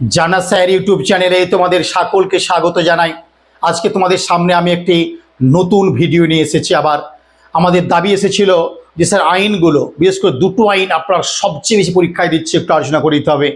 জানা sir YouTube চ্যানেলে তোমাদের সকলকে স্বাগত জানাই। আজকে তোমাদের সামনে আমি একটি নতুন ভিডিও নিয়ে এসেছি আবার। আমাদের দাবি এসেছিল যে স্যার আইনগুলো, বিশেষ করে দুটো আইন আপনারা সবচেয়ে বেশি পরীক্ষায় দিচ্ছে, একটু আলোচনা করে দিতে হবে।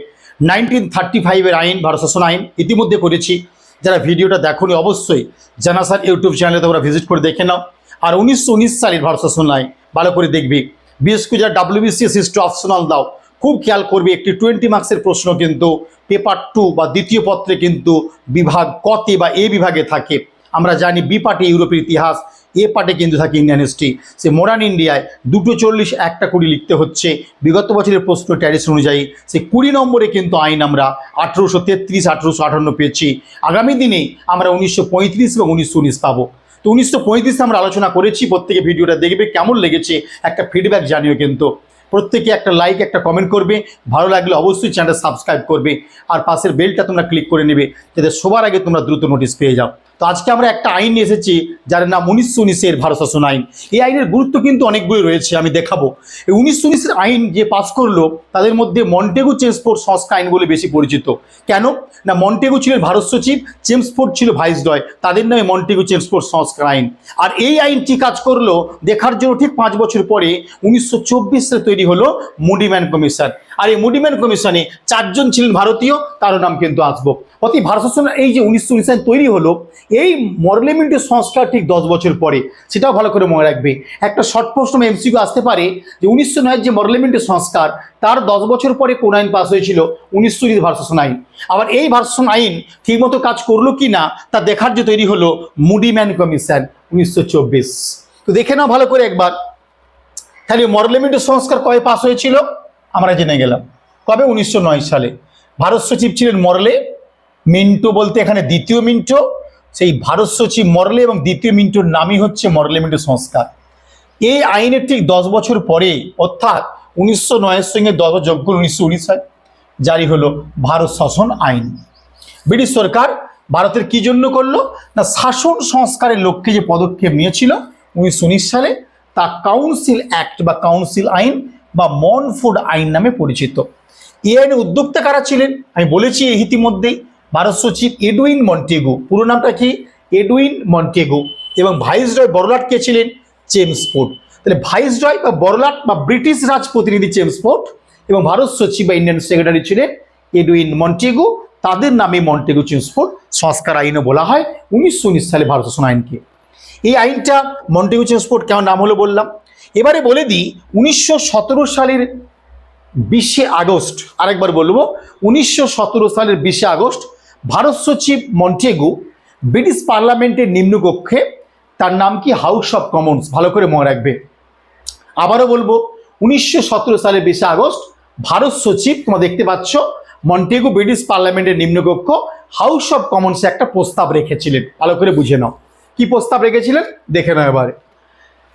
নাইনটিন থার্টি ফাইভের আইন, ভারত শাসন আইন, ইতিমধ্যে করেছি। যারা ভিডিওটা দেখোনি, অবশ্যই জানা স্যার ইউটিউব চ্যানেলে তোমরা ভিজিট করে দেখে নাও। আর উনিশশো উনিশ সালের ভারত শাসন আইন, ভালো করে দেখবি। বিশেষ করে যারা ডাব্লিউবিসিএস হিস্ট্রি অপশনাল দাও খুব খেয়াল করবে একটি টোয়েন্টি মার্কসের প্রশ্ন কিন্তু পেপার টু বা দ্বিতীয় পত্রে কিন্তু বিভাগ কতে বা এ বিভাগে থাকে। আমরা জানি বি পার্টে ইউরোপের ইতিহাস, এ পার্টে কিন্তু থাকে ইন্ডিয়ান হিস্ট্রি সে মডার্ন ইন্ডিয়ায় দুটো চল্লিশ একটা কুড়ি লিখতে হচ্ছে। বিগত বছরের প্রশ্ন ট্যারিস অনুযায়ী সে কুড়ি নম্বরে কিন্তু আইন আমরা আঠেরোশো তেত্রিশ, আঠেরোশো আটান্ন পেয়েছি। আগামী দিনে আমরা উনিশশো পঁয়ত্রিশ এবং উনিশশো উনিশ পাবো। তো উনিশশো পঁয়ত্রিশে আমরা আলোচনা করেছি, প্রত্যেকে ভিডিওটা দেখবে, কেমন লেগেছে, একটা ফিডব্যাক জানিও কিন্তু। প্রত্যেকে একটা লাইক একটা কমেন্ট করবে। ভালো লাগলে অবশ্যই চ্যানেলটা সাবস্ক্রাইব করবে। আর পাশের বেলটা তোমরা ক্লিক করে নেবে, যাতে সবার আগে তোমরা দ্রুত নোটিশ পেয়ে যাও। তো আজকে আমরা একটা আইন এসেছি, যার নাম উনিশশো উনিশের ভারত শাসন আইন। এই আইনের গুরুত্ব কিন্তু অনেকগুলি রয়েছে, আমি দেখাবো। এই উনিশশো উনিশের আইন যে পাস করল, তাদের মধ্যে মন্টেগু চেমসফোর্ড সংস্কার আইন বলে বেশি পরিচিত। কেন? না, মন্টেগু ছিলেন ভারত সচিব চেমসফোর্ড ছিল ভাইসরয় তাদের নামে মন্টেগু চেমসফোর্ড সংস্কার আইন। আর এই আইনটি কাজ করল, দেখার জন্য ঠিক পাঁচ বছর পরে উনিশশো চব্বিশ সালে তৈরি হলো মুডিম্যান কমিশন। আর এই মুডিম্যান কমিশনে চারজন ছিলেন ভারতীয়, তারও নাম কিন্তু আসব। অতি ভারত শাসনের এই যে উনিশশো উনিশ তৈরি হলো এই মরলেমেন্টের সংস্কার ঠিক দশ বছর পরে, সেটাও ভালো করে মনে রাখবে। একটা শর্ট প্রশ্ন এমসিকিউ আসতে পারে, যে উনিশশো নয়ের যে মরলেমেন্টের সংস্কার, তার দশ বছর পরে কোন আইন পাস হয়েছিল? উনিশশো উনিশ ভারত আইন। আবার এই ভারত শাসন আইন ঠিকমতো কাজ করল কি না তা দেখার যে তৈরি হলো মুডিম্যান কমিশন উনিশশো চব্বিশ। তো দেখে নাও ভালো করে একবার। তাহলে মরলেমেন্টের সংস্কার কবে পাস হয়েছিল? আমরা জেনে গেলাম। কবে? উনিশশো নয় সালে। ভারত সচিব ছিলেন মরলে, মিন্টো বলতে এখানে দ্বিতীয় মিন্টো। সেই ভারত সচিব মরলে এবং দ্বিতীয় মিন্টোর নামই হচ্ছে মরলেমেন্টের সংস্কার। এই আইনের ঠিক দশ বছর পরে, অর্থাৎ উনিশশো নয়ের সঙ্গে দশ করে উনিশশো উনিশ সাল জারি হলো ভারত শাসন আইন। ব্রিটিশ সরকার ভারতের কি জন্য করল? না, শাসন সংস্কারের লক্ষ্যে যে পদক্ষেপ নিয়েছিল উনিশশো উনিশ সালে, তা কাউন্সিল অ্যাক্ট বা কাউন্সিল আইন বা মনফুড আইন নামে পরিচিত। এই আইনের উদ্যোক্তা কারা ছিলেন? আমি বলেছি ইতিমধ্যেই ভারত সচিব এডুইন মন্টেগু। পুরো নামটা কি? Edwin Montagu. এবং ভাইসরয় বড়লাট কে ছিলেন? চেমসফোর্ড তাহলে ভাইসরয় বা বড়লাট বা ব্রিটিশ রাজ প্রতিনিধি চেমসফোর্ড এবং ভারত সচিব বা ইন্ডিয়ান সেক্রেটারি ছিলেন এডুইন মন্টেগু। তাদের নামে মন্টেগু চেমসফোর্ড সংস্কার আইনও বলা হয় উনিশশো উনিশ সালে ভারত শাসন আইনকে। এই আইনটা মন্টেগু চেমসফোর্ড কেমন নাম হলো বললাম। এবারে বলে দিই, উনিশশো সতেরো সালের বিশে আগস্ট, আরেকবার বলব, উনিশশো সতেরো সালের বিশে আগস্ট ভারত সচিব মন্টেগু, ব্রিটিশ পার্লামেন্টের নিম্নকক্ষে, তার নাম কি হাউস অফ কমন্স, ভালো করে মনে রাখবে। আবারও বলব, উনিশশো সালের বিশে আগস্ট, ভারত সচিব, তোমরা দেখতে পাচ্ছ, মন্টেগু ব্রিটিশ পার্লামেন্টের নিম্নকক্ষ হাউস অফ কমন্সে একটা প্রস্তাব রেখেছিলেন। ভালো করে বুঝে নাও। কি প্রস্তাব রেখেছিলেন? দেখে নাও এবারে।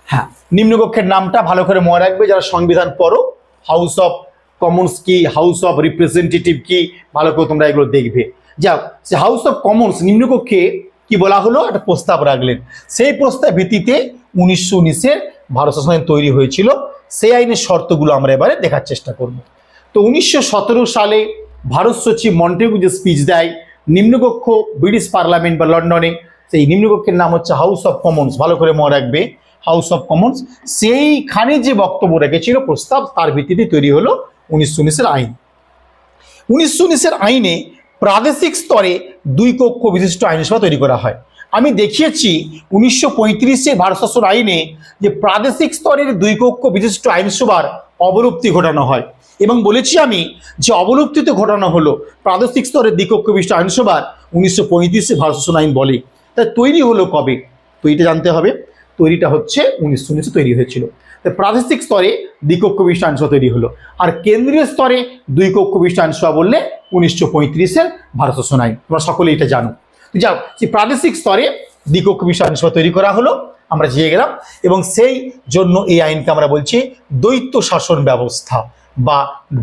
হ্যাঁ নিম্নকক্ষের নামটা ভালো করে মনে রাখবে, যারা সংবিধান পড়ো, হাউস অফ কমন্স কি, হাউস অফ রিপ্রেজেন্টেটিভ কি, ভালো করে তোমরা এগুলো দেখবে। যাও, সে হাউস অফ কমন্স নিম্নকক্ষে কি বলা হলো? একটা প্রস্তাব রাখলেন। সেই প্রস্তাব ভিত্তিতে উনিশশো উনিশের ভারত শাসন তৈরি হয়েছিল। সেই আইনের শর্তগুলো আমরা এবারে দেখার চেষ্টা করব। তো উনিশশো সতেরো সালে ভারত সচিব মন্টেগু যে স্পিচ দেয় নিম্নকক্ষ ব্রিটিশ পার্লামেন্ট বা লন্ডনে। সেই নিম্নকক্ষের নাম হচ্ছে হাউস অফ কমন্স ভালো করে মনে রাখবে হাউস অফ কমন্স সেইখানে যে বক্তব্য রেখেছিল প্রস্তাব, তার ভিত্তিতে তৈরি হলো উনিশশো উনিশের আইন। উনিশশো উনিশের আইনে প্রাদেশিক স্তরে দুই কক্ষ বিশিষ্ট আইনসভা তৈরি করা হয়। আমি দেখিয়েছি উনিশশো পঁয়ত্রিশে ভারত শাসন আইনে যে প্রাদেশিক স্তরের দুই কক্ষ বিশিষ্ট আইনসভার অবলুপ্তি ঘটানো হয় এবং বলেছি আমি যে অবলুপ্তিতে ঘটানো হলো প্রাদেশিক স্তরের দ্বিকক্ষ বিশিষ্ট আইনসভার উনিশশো পঁয়ত্রিশে ভারত শাসন আইন বলে। তাই তৈরি হলো কবে? তো এটা জানতে হবে। তৈরিটা হচ্ছে উনিশশো উনিশে তৈরি হয়েছিল। প্রাদেশিক স্তরে দ্বিকক্ষ বিশিষ্ট আইনসভা তৈরি হলো। আর কেন্দ্রীয় স্তরে দুই কক্ষ আইনসভা বললে উনিশশো পঁয়ত্রিশের ভারত শাসন আইন তোমরা সকলে এটা জানো। যাও সেই প্রাদেশিক স্তরে দ্বিকক্ষ আইনসভা তৈরি করা হলো, আমরা জিয়ে গেলাম। এবং সেই জন্য এই আইনকে আমরা বলছি দ্বৈত শাসন ব্যবস্থা বা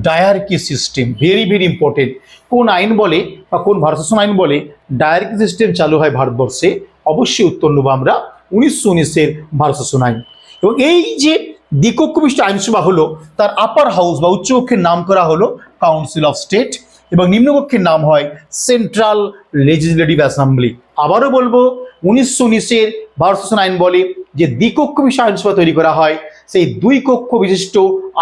diarchy system. Very very important কোন আইন বলে বা কোন ভারত শাসন আইন বলে ডায়ারকি সিস্টেম চালু হয় ভারতবর্ষে, অবশ্যই উত্তর নেব আমরা উনিশশো উনিশের ভারত শাসন আইন। এবং এই যে দ্বিকক্ষ বিশিষ্ট আইনসভা হলো, তার আপার হাউস বা উচ্চকক্ষের নাম করা হলো কাউন্সিল অফ স্টেট এবং নিম্নকক্ষের নাম হয় সেন্ট্রাল লেজিসলেটিভ অ্যাসেম্বলি আবারও বলব, উনিশশো উনিশের ভারত আইন বলে যে দ্বিকক্ষ বিষয় আইনসভা তৈরি করা হয়, সেই দুই কক্ষ বিশিষ্ট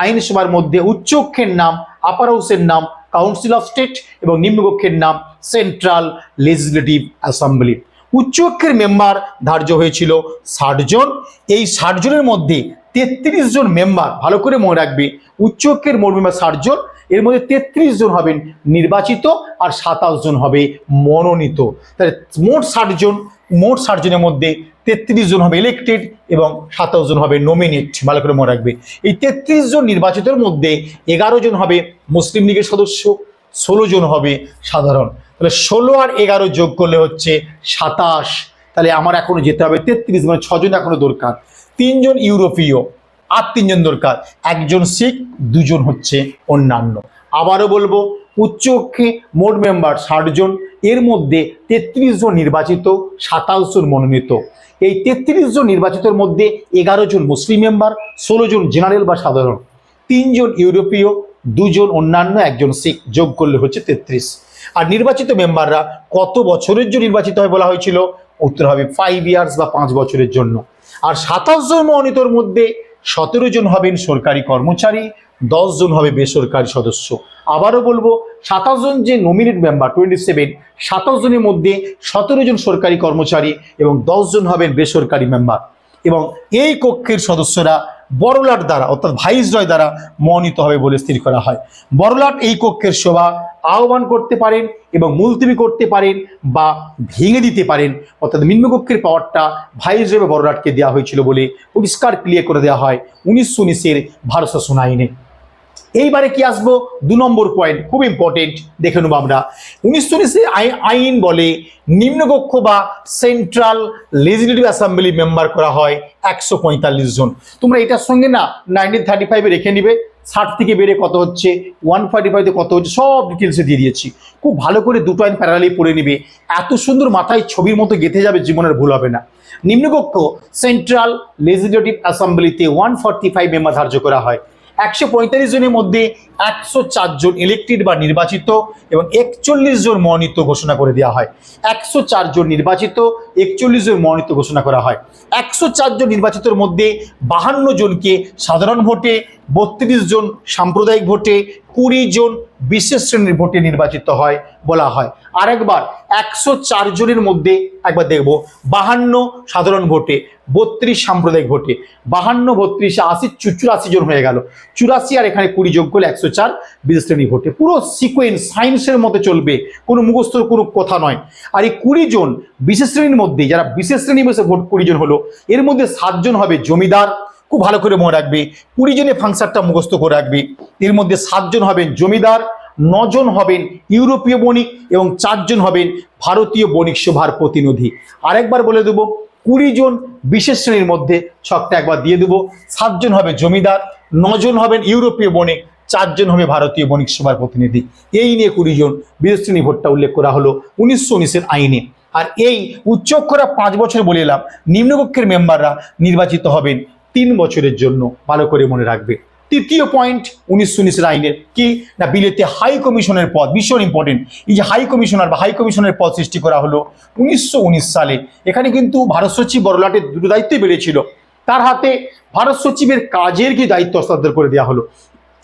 আইনসভার মধ্যে উচ্চকক্ষের নাম আপার হাউসের নাম কাউন্সিল অফ স্টেট এবং নিম্নকক্ষের নাম সেন্ট্রাল লেজিসলেটিভ অ্যাসেম্বলি উচ্চকক্ষের মেম্বার ধার্য হয়েছিল ষাট জন। এই ষাট জনের মধ্যে তেত্রিশ জন মেম্বার ভালো করে মনে রাখবে উচ্চকক্ষের মোট মেম্বার ষাট জন, এর মধ্যে তেত্রিশ জন হবেন নির্বাচিত আর সাতাশ জন হবে মনোনীত। তাহলে মোট ষাট জন, মোট ষাট জনের মধ্যে তেত্রিশ জন হবে ইলেক্টেড এবং সাতাশ জন হবে নমিনেট ভালো করে মনে রাখবে। এই তেত্রিশ জন নির্বাচিতের মধ্যে এগারো জন হবে মুসলিম লীগের সদস্য, ষোলো জন হবে সাধারণ। তাহলে ষোলো আর এগারো যোগ করলে হচ্ছে সাতাশ। তাহলে আমার এখনও যেতে হবে তেত্রিশ মানে ছজন এখনও দরকার। তিনজন ইউরোপীয়, আর তিনজন দরকার। একজন শিখ, দুজন হচ্ছে অন্যান্য। আবারও বলব, উচ্চকক্ষে মোট মেম্বার ষাট জন এর মধ্যে তেত্রিশ জন নির্বাচিত সাতাশ জন মনোনীত। এই তেত্রিশ জন নির্বাচিতের মধ্যে এগারো জন মুসলিম মেম্বার ষোলো জন জেনারেল বা সাধারণ। তিনজন ইউরোপীয়, দুজন অন্যান্য, একজন শিখ যোগ করলে হচ্ছে তেত্রিশ। আর নির্বাচিত মেম্বাররা কত বছরের জন্য নির্বাচিত হয় বলা হয়েছিল? উত্তর হবে ফাইভ ইয়ার্স বা পাঁচ বছরের জন্য। আর সাতাশ জন মনোনীতর মধ্যে সতেরো জন হবেন সরকারি কর্মচারী, দশ জন হবে বেসরকারি সদস্য। আবারও বলব, সাতাশ জন যে নমিনেট মেম্বার টোয়েন্টি সেভেন সাতাশ জনের মধ্যে সতেরো জন সরকারি কর্মচারী এবং দশ জন হবেন বেসরকারি মেম্বার এবং এই কক্ষের সদস্যরা বড়লাট দ্বারা, অর্থাৎ ভাইসরয় দ্বারা মনোনীত হবে বলে স্থির করা হয়। বড়লাট এই কক্ষের শোভা আহ্বান করতে পারেন এবং মুলতবি করতে পারেন বা ভেঙে দিতে পারেন। অর্থাৎ নিম্নকক্ষের পাওয়ারটা ভাইসরয় বড়লাটকে দেওয়া হয়েছিল বলে পরিষ্কার ক্লিয়ার করে দেওয়া হয়। উনিশশো উনিশের ভারত আইনে। এইবারে কি আসব? দু নম্বর পয়েন্ট খুব ইম্পর্টেন্ট দেখে নেব আমরা। উনিশশো উনিশের আইন বলে নিম্নকক্ষ বা সেন্ট্রাল লেজিসলেটিভ অ্যাসেম্বলি মেম্বার করা হয় একশো পঁয়তাল্লিশ জন। তোমরা এটার সঙ্গে না নাইনটিন থার্টি ফাইভে রেখে নিবে। ষাট থেকে বেড়ে কত হচ্ছে? ওয়ান ফাইভটি ফাইভে কত হচ্ছে? সব ডিটেলসে দিয়ে দিয়েছি। খুব ভালো করে দুটো আইন প্যারালি পড়ে নিবে। এত সুন্দর মাথায় ছবির মতো গেঁথে যাবে, জীবনের ভুল হবে না। নিম্নকক্ষ সেন্ট্রাল লেজিসলেটিভ অ্যাসেম্বলিতে ওয়ান ফর্টি ফাইভ মেম্বার ধার্য করা হয়। একশো পঁয়তাল্লিশ জনের মধ্যে একশো চারজন ইলেকটেড বা নির্বাচিত এবং একচল্লিশ জন মনোনীত ঘোষণা করে দেওয়া হয়। একশো চারজন নির্বাচিত একচল্লিশ জন মনোনীত ঘোষণা করা হয়। একশো চারজন নির্বাচিতর মধ্যে বাহান্ন জনকে সাধারণ ভোটে, বত্রিশ জন সাম্প্রদায়িক ভোটে, কুড়ি জন বিশেষ শ্রেণির ভোটে নির্বাচিত হয় বলা হয়। আরেকবার, একশো চার জনের মধ্যে একবার দেখব, বাহান্ন সাধারণ ভোটে, বত্রিশ সাম্প্রদায়িক ভোটে, বাহান্ন, বত্রিশে আশি, চুরাশি জন হয়ে গেল। চুরাশি আর এখানে কুড়ি যোগ করলে একশো চার বিশেষ শ্রেণি ভোটে। পুরো সিকোয়েন্স সায়েন্সের মতো চলবে, কোনো মুখস্থর কোনো কথা নয়। আর এই কুড়ি জন বিশেষ শ্রেণির মধ্যে যারা বিশেষ শ্রেণি বসে ভোট কুড়ি জন হলো, এর মধ্যে সাতজন হবে জমিদার। খুব ভালো করে মনে রাখবে, কুড়ি জনের ফাংশনটা মুখস্থ করে রাখবে। এর মধ্যে সাতজন হবেন জমিদার নজন হবেন ইউরোপীয় বণিক এবং চারজন হবেন ভারতীয় বণিক সভার প্রতিনিধি। আরেকবার বলে দেবো, কুড়ি জন বিশেষ শ্রেণির মধ্যে ছকটা একবার দিয়ে দেবো। সাতজন হবে জমিদার নজন হবেন ইউরোপীয় বণিক চারজন হবে ভারতীয় বণিক সভার প্রতিনিধি। এই নিয়ে কুড়ি জন বিশেষ শ্রেণি ভোটটা উল্লেখ করা হলো উনিশশো উনিশের আইনে। আর এই উচ্চক্ষরা পাঁচ বছর বলে এলাম। নিম্নকক্ষের মেম্বাররা নির্বাচিত হবেন তিন বছরের জন্য। ভালো করে মনে রাখবে। তৃতীয় পয়েন্ট উনিশশো উনিশের আইনের কি? না, বিলেতে হাই কমিশনের পদ, ভীষণ ইম্পর্টেন্ট এই যে হাই কমিশনার বা হাই কমিশনের পদ সৃষ্টি করা হলো উনিশশো উনিশ সালে। এখানে কিন্তু ভারত সচিব বড়লাটের দুটো দায়িত্বই বেড়েছিল। তার হাতে ভারত সচিবের কাজের কি দায়িত্ব হস্তান্তর করে দেওয়া হলো?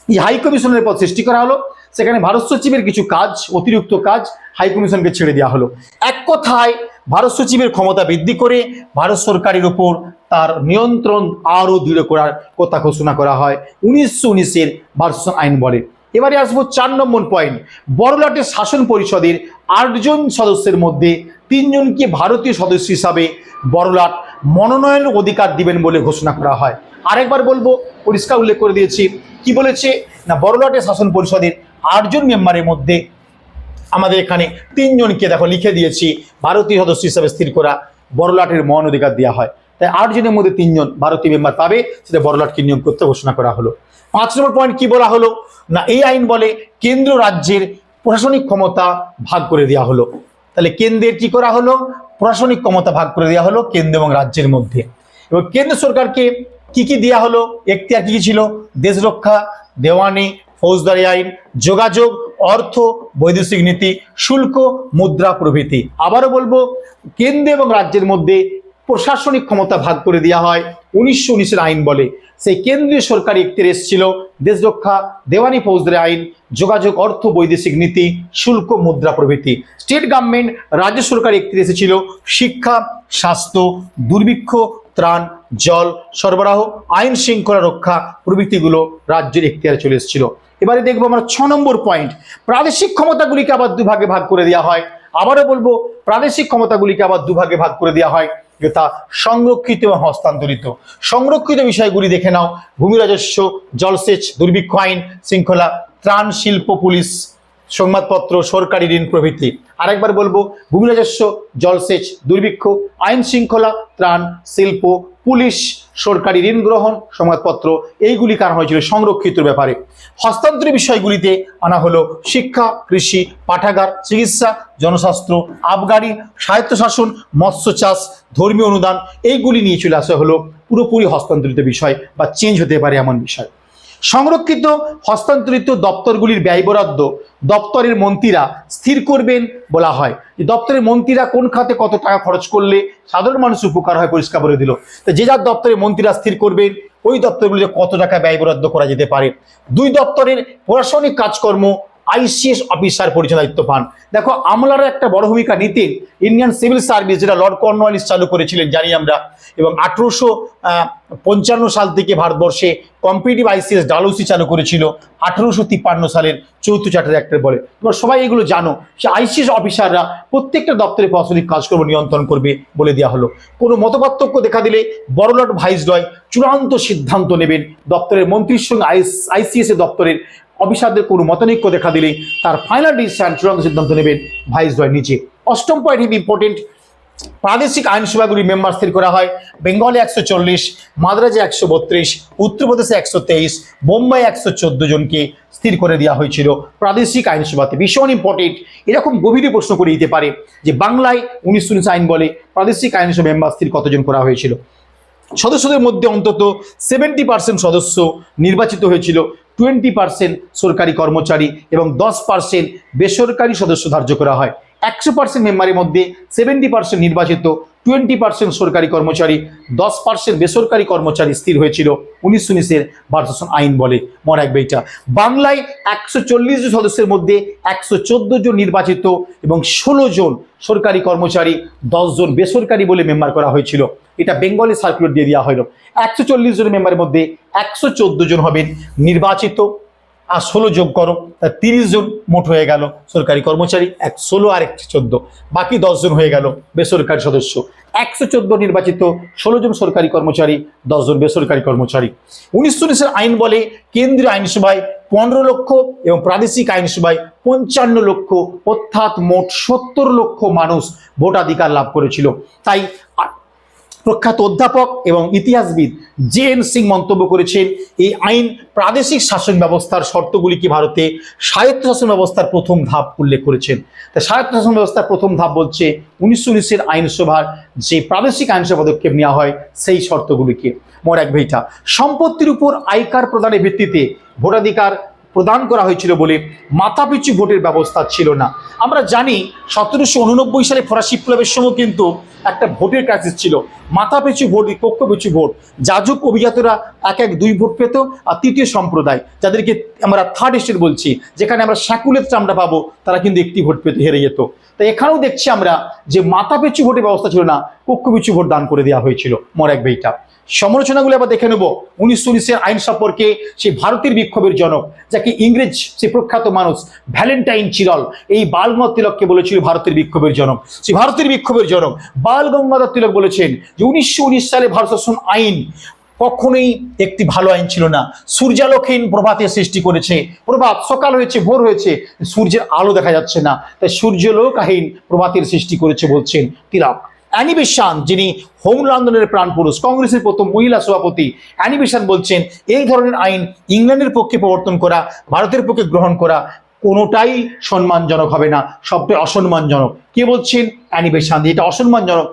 এই হাই কমিশনের পদ সৃষ্টি করা হলো। সেখানে ভারত সচিবের কিছু কাজ, অতিরিক্ত কাজ হাই কমিশনকে ছেড়ে দেওয়া হলো। এক কথায়, ভারত সচিবের ক্ষমতা বৃদ্ধি করে ভারত সরকারের উপর তার নিয়ন্ত্রণ আরও দৃঢ় করার কথা ঘোষণা করা হয় উনিশশো উনিশের ভারত আইন বলে। এবারে আসব চার নম্বর পয়েন্ট বড়লাটের শাসন পরিষদের আটজন সদস্যের মধ্যে তিনজনকে ভারতীয় সদস্য হিসাবে বড়লাট মনোনয়ন অধিকার দিবেন বলে ঘোষণা করা হয়। আরেকবার বলব, পরিষ্কার উল্লেখ করে দিয়েছি। কি বলেছে? না, বড়লাটের শাসন পরিষদের আটজন মেম্বারের মধ্যে আমাদের এখানে তিনজনকে দেখো লিখে দিয়েছি, ভারতীয় সদস্য হিসাবে স্থির করা বড়লাটের মহান অধিকার দেওয়া হয়। তাই আটজনের মধ্যে তিনজন ভারতীয় মেম্বার পাবে, সেটা বড়লাটকে নিয়োগ করতে ঘোষণা করা হলো। পাঁচ নম্বর পয়েন্ট কি বলা হলো? না, এই আইন বলে কেন্দ্র রাজ্যের প্রশাসনিক ক্ষমতা ভাগ করে দেওয়া হলো। তাহলে কেন্দ্রের কি করা হলো? প্রশাসনিক ক্ষমতা ভাগ করে দেওয়া হলো কেন্দ্র এবং রাজ্যের মধ্যে। এবং কেন্দ্র সরকারকে কি কি দেওয়া হলো? এখতিয়ার কি কি ছিল? দেশ রক্ষা, দেওয়ানি ফৌজদারি আইন, যোগাযোগ, অর্থ, বৈদেশিক নীতি, শুল্ক, মুদ্রা প্রভৃতি। আবারও বলব, কেন্দ্র এবং রাজ্যের মধ্যে প্রশাসনিক ক্ষমতা ভাগ করে দেওয়া হয় উনিশশো উনিশের আইন বলে। সেই কেন্দ্রীয় সরকারি একটি রেস এসেছিল দেশরক্ষা দেওয়ানি ফৌজদারি আইন, যোগাযোগ, অর্থ, বৈদেশিক নীতি, শুল্ক, মুদ্রা প্রভৃতি। স্টেট গভর্নমেন্ট, রাজ্য সরকার একটি এসেছিল শিক্ষা, স্বাস্থ্য, দুর্ভিক্ষ, ত্রাণ, জল, সরবরাহ, আইন শৃঙ্খলা রক্ষা প্রভৃতিগুলো রাজ্যের এখতিয়ারে চলে এসেছিল। এবারে দেখব আমরা ছ নম্বর পয়েন্ট প্রাদেশিক ক্ষমতাগুলিকে আবার দুভাগে ভাগ করে দেওয়া হয়। আবারও বলব, প্রাদেশিক ক্ষমতাগুলিকে আবার দুভাগে ভাগ করে দেওয়া হয়, যথা সংরক্ষিত এবং হস্তান্তরিত। সংরক্ষিত বিষয়গুলি দেখে নাও। ভূমি রাজস্ব, জলসেচ, দুর্ভিক্ষ আইন শৃঙ্খলা, ত্রাণ শিল্প, পুলিশ, সংবাদপত্র, সরকারি ঋণ প্রভৃতি। আরেকবার বলব, ভূমি রাজস্ব, জলসেচ, দুর্ভিক্ষ, আইন শৃঙ্খলা, ত্রাণ, শিল্প, পুলিশ, সরকারি ঋণ গ্রহণ, সংবাদপত্র, এইগুলি কারণ হয়েছিল সংরক্ষিত ব্যাপারে। হস্তান্তরের বিষয়গুলিতে আনা হলো শিক্ষা, কৃষি, পাঠাগার, চিকিৎসা, জনস্বাস্থ্য, আবগারি, স্বায়ত্তশাসন, মৎস্য চাষ, ধর্মীয় অনুদান, এইগুলি নিয়ে চলে আসা হলো পুরোপুরি হস্তান্তরিত বিষয় বা চেঞ্জ হতে পারে এমন বিষয়। সংরক্ষিত হস্তান্তরিত দপ্তরগুলির ব্যয় বরাদ্দ দপ্তরের মন্ত্রীরা স্থির করবেন বলা হয়। যে দপ্তরের মন্ত্রীরা কোন খাতে কত টাকা খরচ করলে সাধারণ মানুষ উপকার হয় পরিষ্কার করে দিল। তো যে যার দপ্তরের মন্ত্রীরা স্থির করবেন ওই দপ্তরগুলিতে কত টাকা ব্যয় বরাদ্দ করা যেতে পারে? দুই দপ্তরের প্রশাসনিক কাজকর্ম আইসিএস অফিসার পরিচালনা দায়িত্ব পান। দেখো আমলারা একটা বড় ভূমিকা নিতেন। ইন্ডিয়ান সিভিল সার্ভিস যেটা লর্ড কর্নওয়ালিস চালু করেছিলেন, জানি আমরা। এবং আঠেরোশো পঞ্চান্ন সাল থেকে ভারতবর্ষে কম্পিটিভ আইসিএস ডালৌসি চালু করেছিল, আঠেরোশো তিপ্পান্ন সালের চৌদ্দ চার্টার অ্যাক্টের বলে। তোমরা সবাই এগুলো জানো, সে আইসিএস অফিসাররা প্রত্যেকটা দপ্তরে প্রশাসনিক কাজকর্ম নিয়ন্ত্রণ করবে বলে দেওয়া হলো। কোনো মতপার্থক্য দেখা দিলে বড়লট ভাইসরয় চূড়ান্ত সিদ্ধান্ত নেবেন দপ্তরের মন্ত্রীর সঙ্গে আইসিএস দপ্তরের অফিসারদের কোনো মতানৈক্য দেখা দিলে তার ফাইনাল ডিসিশন চূড়ান্ত সিদ্ধান্ত নেবেন ভাইসরয় নিচে। অষ্টম পয়েন্ট হিম ইম্পর্টেন্ট প্রাদেশিক আইনসভাগুলি মেম্বার স্থির করা হয়। বেঙ্গলে একশো চল্লিশ মাদ্রাজে একশো বত্রিশ, উত্তরপ্রদেশে একশো তেইশ বোম্বাই একশো চোদ্দ জনকে স্থির করে দেওয়া হয়েছিল প্রাদেশিক আইনসভাতে ভীষণ ইম্পর্টেন্ট এরকম গভীরে প্রশ্ন করে দিতে পারে যে বাংলায় উনিশশো উনিশ আইন বলে প্রাদেশিক আইনসভা মেম্বার স্থির কতজন করা হয়েছিল? সদস্যদের মধ্যে অন্তত সেভেন্টি পার্সেন্ট সদস্য নির্বাচিত হয়েছিল। টোয়েন্টি পার্সেন্ট সরকারি কর্মচারী এবং দশ পার্সেন্ট বেসরকারি সদস্য ধার্য করা হয়। একশো পার্সেন্ট মেম্বারের মধ্যে সেভেন্টি পার্সেন্ট নির্বাচিত টোয়েন্টি পার্সেন্ট সরকারি কর্মচারী, দশ পার্সেন্ট বেসরকারি কর্মচারী স্থির হয়েছিল। উনিশশো উনিশের ভারত শাসন আইন বলে মনে রাখবে এটা। বাংলায় একশো চল্লিশ জন সদস্যের মধ্যে একশো চোদ্দ জন নির্বাচিত এবং ষোলো জন সরকারি কর্মচারী, দশ জন বেসরকারি বলে মেম্বার করা হয়েছিল। এটা বেঙ্গলে সার্কুলার দিয়ে দেওয়া হলো। একশো চল্লিশ জন মেম্বারের মধ্যে একশো চোদ্দ জন হবেন নির্বাচিত আর ষোলো যোগ করো তা তিরিশ জন মোট হয়ে গেল সরকারি কর্মচারী, এক ষোলো আর একটি চোদ্দ। বাকি দশজন হয়ে গেল বেসরকারি সদস্য। একশো চোদ্দ নির্বাচিত, ষোলো জন সরকারি কর্মচারী দশজন বেসরকারি কর্মচারী। উনিশশো উনিশের আইন বলে কেন্দ্রীয় আইনসভায় পনেরো লক্ষ এবং প্রাদেশিক আইনসভায় পঞ্চান্ন লক্ষ, অর্থাৎ মোট সত্তর লক্ষ মানুষ ভোটাধিকার লাভ করেছিল। তাই প্রখ্যাত অধ্যাপক এবং ইতিহাসবিদ জে এন সিং মন্তব্য করেছেন, এই আইন প্রাদেশিক শাসন ব্যবস্থার শর্তগুলিকে ভারতে স্বায়ত্তশাসন ব্যবস্থার প্রথম ধাপ উল্লেখ করেছেন? তা স্বায়ত্তশাসন ব্যবস্থার প্রথম ধাপ বলছে উনিশশো উনিশের আইনসভার যে প্রাদেশিক আইনসভা পদক্ষেপ নেওয়া হয়, সেই শর্তগুলিকে। মোর এক ভেইটা সম্পত্তির উপর আয়কার প্রদানের ভিত্তিতে ভোটাধিকার প্রদান করা হয়েছিল বলে মাথাপিছু ভোটের ব্যবস্থা ছিল না। আমরা জানি সতেরোশো উননব্বই সালে ফরাসি বিপ্লবের সময় কিন্তু একটা ভোটের ক্রাইসিস ছিল। মাথাপিছু ভোট কক্ষ পিছু ভোট। যাজক অভিজাতরা এক এক দুই ভোট পেত। আর তৃতীয় সম্প্রদায়, যাদেরকে আমরা থার্ড স্টেট বলছি, যেখানে আমরা স্যাকুলের চামড়া পাবো, তারা কিন্তু একটি ভোট পেতে হেরে যেত। তাই এখানেও দেখছি আমরা যে মাথাপিছু ভোটের ব্যবস্থা ছিল না পিছু ভোট দান করে দেওয়া হয়েছিল মরাক বেইটা। সমালোচনাগুলো আবার দেখে নেব, উনিশশো উনিশের আইন সম্পর্কে সেই ভারতের বিক্ষোভের জনক, যাকে ইংরেজ, সে প্রখ্যাত মানুষ, ভ্যালেন্টাইন চিরল, এই বালগঙ্গাধর তিলককে বলেছিল ভারতের বিক্ষোভের জনক। সেই ভারতের বিক্ষোভের জনক বাল গঙ্গাধর তিলক বলেছেন যে উনিশশো উনিশ সালে ভারত শাসন আইন কখনোই একটি ভালো আইন ছিল না। সূর্যালোকহীন প্রভাতের সৃষ্টি করেছে, প্রভাত সকাল হয়েছে, ভোর হয়েছে, সূর্যের আলো দেখা যাচ্ছে না। তাই সূর্যলোকহীন প্রভাতের সৃষ্টি করেছে বলছেন তিলক। অ্যানি বেসান যিনি হোম লন্ডনের প্রাণপুরুষ কংগ্রেসের প্রথম মহিলা সভাপতি অ্যানি বেসান বলছেন, এই ধরনের আইন ইংল্যান্ডের পক্ষে প্রবর্তন করা, ভারতের পক্ষে গ্রহণ করা কোনোটাই সম্মানজনক হবে না, সবটাই অসম্মানজনক। কে বলছেন? অ্যানি বেসান এটা অসম্মানজনক।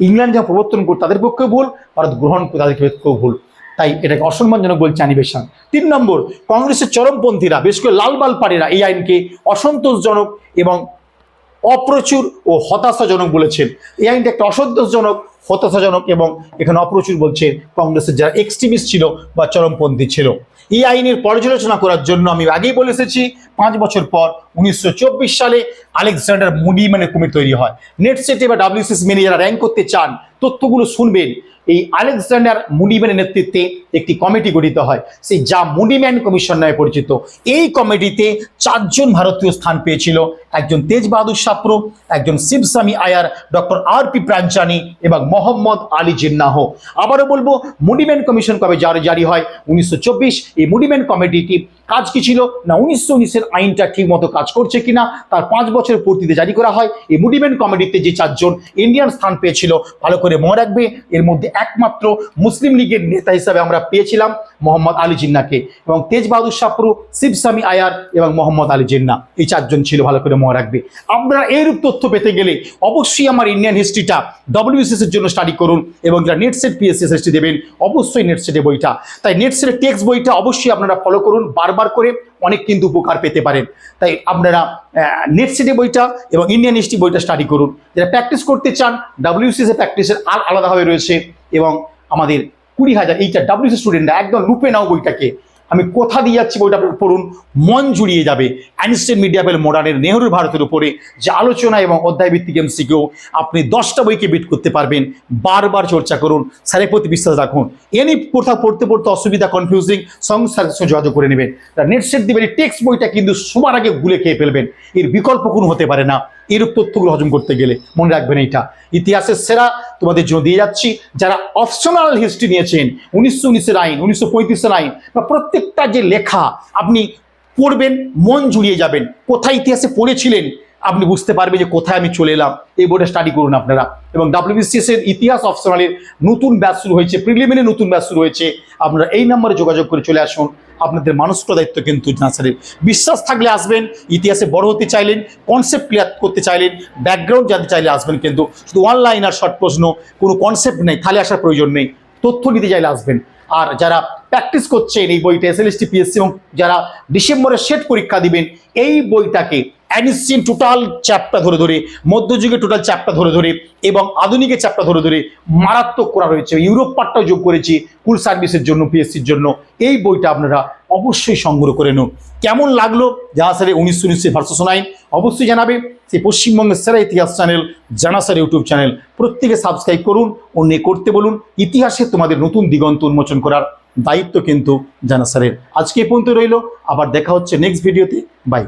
ইংল্যান্ড যা প্রবর্তন করে, তাদের পক্ষে ভুল, ভারত গ্রহণ করে, তাদের পক্ষেও ভুল। তাই এটাকে অসম্মানজনক বলছে অ্যানিমেশন তিন নম্বর, কংগ্রেসের চরমপন্থীরা, বেশ করে লালবাল পাড়েরা এই আইনকে অসন্তোষজনক এবং অপ্রচুর ও হতাশাজনক বলেছেন। এই আইনটা একটা অসন্তোষজনক, হতাশাজনক এবং এখানে অপ্রচুর বলছে কংগ্রেসের যারা এক্সট্রিমিস্ট ছিল বা চরমপন্থী ছিল। এই আইনের পর্যালোচনা করার জন্য আমি আগেই বলে এসেছি, পাঁচ বছর পর উনিশশো চব্বিশ সালে আলেকজান্ডার মুডি মানে কমিটি তৈরি হয়। নেট সেটে বা ডাব্লিউসিএস মেনে যারা র্যাঙ্ক করতে চান, তথ্যগুলো শুনবেন। এই আলেকজান্ডার মুডিম্যানের নেতৃত্বে একটি কমিটি গঠিত হয়, সেই যা মুডিম্যান কমিশন নামে পরিচিত। এই কমিটিতে চারজন ভারতীয় স্থান পেয়েছিল, একজন তেজ বাহাদুর সাপ্রো একজন শিবস্বামী Iyer, doctor R P Paranjpye এবং মোহাম্মদ আলী জিন্নাহ। আবারও বলব মুডিম্যান কমিশন কবে জারি জারি হয়? উনিশশো চব্বিশ, এই মুডিম্যান কমিটিটি কাজ কি ছিল? না, উনিশশো উনিশের আইনটা ঠিক মতো কাজ করছে কিনা, তার পাঁচ বছর পূর্তিতে জারি করা হয়। এই মুডিম্যান কমিটিতে যে চারজন ইন্ডিয়ান স্থান পেয়েছিল, ভালো করে মনে রাখবে, এর মধ্যে একমাত্র মুসলিম লীগের নেতা হিসাবে আমরা পেয়েছিলাম মোহাম্মদ আলী জিন্নাকে এবং তেজ বাহাদুর সাপরু শিবস্বামী আয়ার এবং মোহাম্মদ আলী জিন্না। এই চারজন ছিল, ভালো করে মনে রাখবে। আপনারা এইরূপ তথ্য পেতে গেলে অবশ্যই আমার ইন্ডিয়ান হিস্ট্রিটা ডব্লিউসিএস এর জন্য স্টাডি করুন এবং যারা নেট সেট পিএসএস হিস্ট্রি দেবেন, অবশ্যই নেট সেটে বইটা। তাই নেট সেটের টেক্সট বইটা অবশ্যই আপনারা ফলো করুন, বারবার করে অনেক কিন্তু উপকার পেতে পারেন। তাই আপনারা নেট সিটি বইটা এবং ইন্ডিয়ান হিস্ট্রি বইটা স্টাডি করুন। যারা প্র্যাকটিস করতে চান ডাব্লিউসিসে প্র্যাকটিসের আর আলাদাভাবে রয়েছে এবং আমাদের কুড়ি হাজার, এইটা ডাব্লিউসি স্টুডেন্টরা একদম লুপে নাও বইটাকে। আমি কোথা দিয়ে যাচ্ছি বইটা পড়ুন, মন জুড়িয়ে যাবে। অ্যানিস্টেন মিডিয়াবেল মডার্নের নেহরু ভারতের উপরে যে আলোচনা এবং অধ্যায়ভিত্তিক এমসিকেও আপনি দশটা বইকে বিট করতে পারবেন। বারবার চর্চা করুন, স্যারের প্রতি বিশ্বাস রাখুন। এনি কোথাও পড়তে পড়তে অসুবিধা কনফিউজিং স্যারের যোগাযোগ করে নেবেন। নেট সেট দিবেন টেক্সট বইটা কিন্তু সবার আগে গুলে খেয়ে ফেলবেন। এর বিকল্প কোনো হতে পারে না। এরূপ তথ্যগুলো হজম করতে গেলে মনে রাখবেন এইটা। ইতিহাসের সেরা তোমাদের জন্য দিয়ে যাচ্ছি। যারা অপশনাল হিস্ট্রি নিয়েছেন, উনিশশো উনিশের আইন, উনিশশো পঁয়ত্রিশের আইন, বা প্রত্যেকটা যে লেখা আপনি পড়বেন, মন জুড়িয়ে যাবেন। কোথায় ইতিহাসে পড়েছিলেন আপনি বুঝতে পারবে যে কোথায় আমি চলে এলাম। এই বইটা স্টাডি করুন আপনারা। এবং ডাব্লিউবিসিএস এর ইতিহাস অপশনালের নতুন ব্যাচ শুরু হয়েছে প্রিলিমিনারি নতুন ব্যাচ শুরু হয়েছে। আপনারা এই নম্বরে যোগাযোগ করে চলে আসুন। আপনাদের মানুষত্ব দায়িত্ব কিন্তু নার্সারির বিশ্বাস থাকলে আসবেন, ইতিহাসে বড় হতে চাইলেন কনসেপ্ট ক্লিয়ার করতে চাইলেন ব্যাকগ্রাউন্ড জানতে চাইলে আসবেন কিন্তু শুধু অনলাইন আর শর্ট প্রশ্ন, কোনো কনসেপ্ট নেই তাহলে আসার প্রয়োজন নেই। তথ্য নিতে চাইলে আসবেন। আর যারা প্র্যাকটিস করছেন এই বইটা এসএলএসটি পিএসসি এবং যারা ডিসেম্বরে সেট পরীক্ষা দিবেন, এই বইটাকে অ্যানিসিয়ান টোটাল চ্যাপটা ধরে ধরে মধ্যযুগে টোটাল চ্যাপটা ধরে ধরে এবং আধুনিকের চ্যাপটা ধরে ধরে মারাত্মক করা রয়েছে। ইউরোপ পার্টটাও যোগ করেছি কুল সার্ভিসের জন্য পিএসসির জন্য। এই বইটা আপনারা অবশ্যই সংগ্রহ করে নিন। কেমন লাগল? যাহা স্যারে উনিশশো উনিশের ভার্সন আইন অবশ্যই জানাবে সেই পশ্চিমবঙ্গের সেরা ইতিহাস চ্যানেল জানা স্যার ইউটিউব চ্যানেল প্রত্যেকে সাবস্ক্রাইব করুন, অন্য করতে বলুন। ইতিহাসে তোমাদের নতুন দিগন্ত উন্মোচন করার দায়িত্ব কিন্তু জানা স্যারের আজকে পর্যন্ত রইল। আবার দেখা হচ্ছে নেক্সট ভিডিওতে বাই